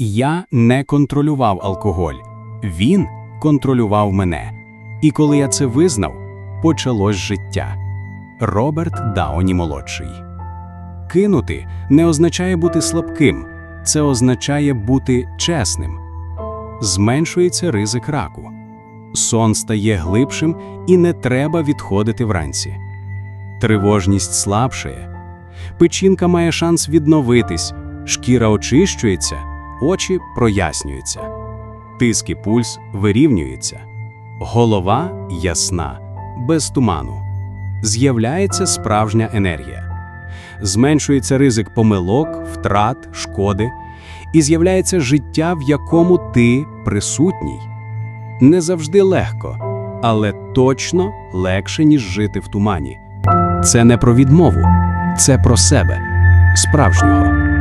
Я не контролював алкоголь, він контролював мене. І коли я це визнав, почалось життя. Роберт Дауні молодший. Кинути не означає бути слабким, це означає бути чесним. Зменшується ризик раку. Сон стає глибшим і не треба відходити вранці. Тривожність слабшає. Печінка має шанс відновитись, шкіра очищується, очі прояснюються. Тиск і пульс вирівнюються. Голова ясна, без туману. З'являється справжня енергія. Зменшується ризик помилок, втрат, шкоди, і з'являється життя, в якому ти присутній. Не завжди легко, але точно легше, ніж жити в тумані. Це не про відмову, це про себе, справжнього.